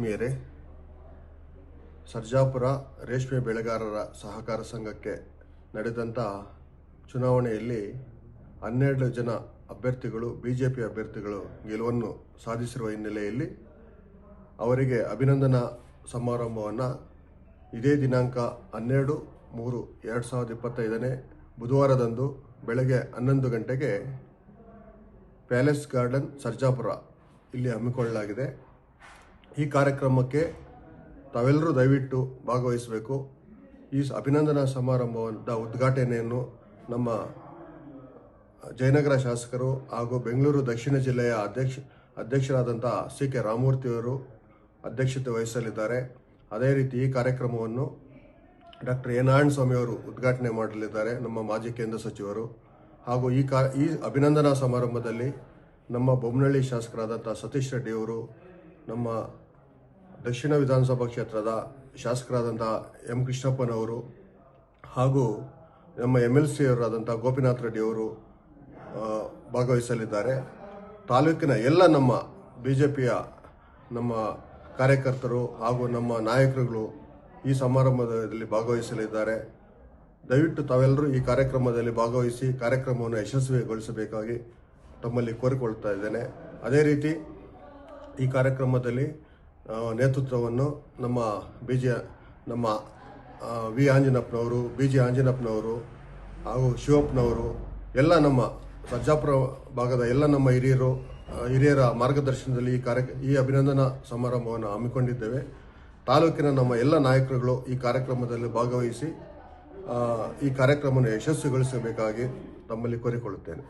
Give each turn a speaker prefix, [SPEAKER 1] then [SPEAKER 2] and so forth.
[SPEAKER 1] ಆತ್ಮೀಯರೇ ಸರ್ಜಾಪುರ ರೇಷ್ಮೆ ಬೆಳೆಗಾರರ ಸಹಕಾರ ಸಂಘಕ್ಕೆ ನಡೆದಂಥ ಚುನಾವಣೆಯಲ್ಲಿ ಹನ್ನೆರಡು ಜನ ಅಭ್ಯರ್ಥಿಗಳು ಬಿ ಜೆ ಪಿ ಅಭ್ಯರ್ಥಿಗಳು ಗೆಲುವನ್ನು ಸಾಧಿಸಿರುವ ಹಿನ್ನೆಲೆಯಲ್ಲಿ ಅವರಿಗೆ ಅಭಿನಂದನಾ ಸಮಾರಂಭವನ್ನು ಇದೇ ದಿನಾಂಕ ಹನ್ನೆರಡು ಮೂರು ಎರಡು ಸಾವಿರದ ಇಪ್ಪತ್ತೈದನೇ ಬುಧವಾರದಂದು ಬೆಳಗ್ಗೆ ಹನ್ನೊಂದು ಗಂಟೆಗೆ ಪ್ಯಾಲೇಸ್ ಗಾರ್ಡನ್, ಸರ್ಜಾಪುರ ಇಲ್ಲಿ ಹಮ್ಮಿಕೊಳ್ಳಲಾಗಿದೆ. ಈ ಕಾರ್ಯಕ್ರಮಕ್ಕೆ ತಾವೆಲ್ಲರೂ ದಯವಿಟ್ಟು ಭಾಗವಹಿಸಬೇಕು. ಈ ಅಭಿನಂದನಾ ಸಮಾರಂಭದ ಉದ್ಘಾಟನೆಯನ್ನು ನಮ್ಮ ಜಯನಗರ ಶಾಸಕರು ಹಾಗೂ ಬೆಂಗಳೂರು ದಕ್ಷಿಣ ಜಿಲ್ಲೆಯ ಅಧ್ಯಕ್ಷ, ಅಧ್ಯಕ್ಷರಾದಂಥ ಸಿ ಕೆ ರಾಮಮೂರ್ತಿಯವರು ಅಧ್ಯಕ್ಷತೆ ವಹಿಸಲಿದ್ದಾರೆ. ಅದೇ ರೀತಿ ಈ ಕಾರ್ಯಕ್ರಮವನ್ನು ಡಾಕ್ಟರ್ ಎ ನಾರಾಯಣ ಸ್ವಾಮಿ ಅವರು ಉದ್ಘಾಟನೆ ಮಾಡಲಿದ್ದಾರೆ, ನಮ್ಮ ಮಾಜಿ ಕೇಂದ್ರ ಸಚಿವರು. ಹಾಗೂ ಈ ಕಾ, ಈ ಅಭಿನಂದನಾ ಸಮಾರಂಭದಲ್ಲಿ ನಮ್ಮ ಬೊಮ್ಮನಹಳ್ಳಿ ಶಾಸಕರಾದಂಥ ಸತೀಶ್ ರೆಡ್ಡಿಯವರು ನಮ್ಮ ದಕ್ಷಿಣ ವಿಧಾನಸಭಾ ಕ್ಷೇತ್ರದ ಶಾಸಕರಾದಂಥ ಎಂ ಕೃಷ್ಣಪ್ಪನವರು ಹಾಗೂ ನಮ್ಮ ಎಂ ಎಲ್ ಸಿ ಅವರಾದಂಥ ಗೋಪಿನಾಥ್ ರೆಡ್ಡಿ ಅವರು ಭಾಗವಹಿಸಲಿದ್ದಾರೆ. ತಾಲೂಕಿನ ಎಲ್ಲ ನಮ್ಮ ಬಿ ಜೆ ಪಿಯ ನಮ್ಮ ಕಾರ್ಯಕರ್ತರು ಹಾಗೂ ನಮ್ಮ ನಾಯಕರುಗಳು ಈ ಸಮಾರಂಭದಲ್ಲಿ ಭಾಗವಹಿಸಲಿದ್ದಾರೆ. ದಯವಿಟ್ಟು ತಾವೆಲ್ಲರೂ ಈ ಕಾರ್ಯಕ್ರಮದಲ್ಲಿ ಭಾಗವಹಿಸಿ ಕಾರ್ಯಕ್ರಮವನ್ನು ಯಶಸ್ವಿಗೊಳಿಸಬೇಕಾಗಿ ತಮ್ಮಲ್ಲಿ ಕೋರಿಕೊಳ್ತಾ ಇದ್ದೇನೆ. ಅದೇ ರೀತಿ ಈ ಕಾರ್ಯಕ್ರಮದಲ್ಲಿ ನೇತೃತ್ವವನ್ನು ನಮ್ಮ ಬಿ ಜೆ, ನಮ್ಮ ವಿ ಆಂಜನಪ್ಪನವರು, ಬಿ ಜಿ ಆಂಜನಪ್ಪನವರು ಹಾಗೂ ಶಿವಪ್ಪನವರು, ಎಲ್ಲ ನಮ್ಮ ಸರ್ಜಾಪುರ ಭಾಗದ ಎಲ್ಲ ನಮ್ಮ ಹಿರಿಯರು ಹಿರಿಯರ ಮಾರ್ಗದರ್ಶನದಲ್ಲಿ ಈ ಕಾರ್ಯ, ಈ ಅಭಿನಂದನಾ ಸಮಾರಂಭವನ್ನು ಹಮ್ಮಿಕೊಂಡಿದ್ದೇವೆ. ತಾಲೂಕಿನ ನಮ್ಮ ಎಲ್ಲ ನಾಯಕರುಗಳು ಈ ಕಾರ್ಯಕ್ರಮದಲ್ಲಿ ಭಾಗವಹಿಸಿ ಈ ಕಾರ್ಯಕ್ರಮವನ್ನು ಯಶಸ್ವಿಗೊಳಿಸಬೇಕಾಗಿ ತಮ್ಮಲ್ಲಿ ಕೋರಿಕೊಳ್ಳುತ್ತೇನೆ.